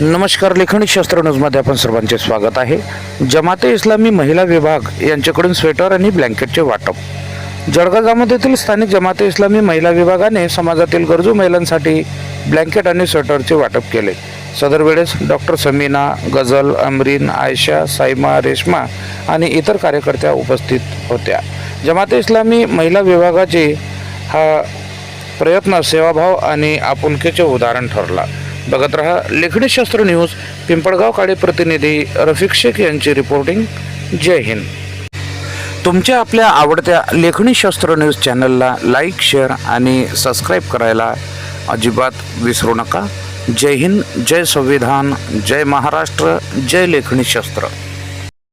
नमस्कार लेखणी शास्त्र न्यूजमध्ये आपण सर्वांचे स्वागत आहे. जमाते इस्लामी महिला विभाग यांच्याकडून स्वेटर आणि ब्लँकेटचे वाटप. जळगाव जामोदेतील स्थानिक जमाते इस्लामी महिला विभागाने समाजातील गरजू महिलांसाठी ब्लँकेट आणि स्वेटरचे वाटप केले. सदर वेळेस डॉक्टर समीना गझल अमरीन आयशा सायमा रेश्मा आणि इतर कार्यकर्त्या उपस्थित होत्या. जमाते इस्लामी महिला विभागाचे हा प्रयत्न सेवाभाव आणि आपुलकीचे उदाहरण ठरला. बघत रहा लेखणीशास्त्र न्यूज पिंपळगाव काळे प्रतिनिधी रफिक शेख यांची रिपोर्टिंग जय हिंद. तुमच्या आपल्या आवडत्या लेखणीशास्त्र न्यूज चॅनलला लाईक शेअर आणि सबस्क्राईब करायला अजिबात विसरू नका. जय हिंद जय संविधान जय महाराष्ट्र जय लेखणी शास्त्र.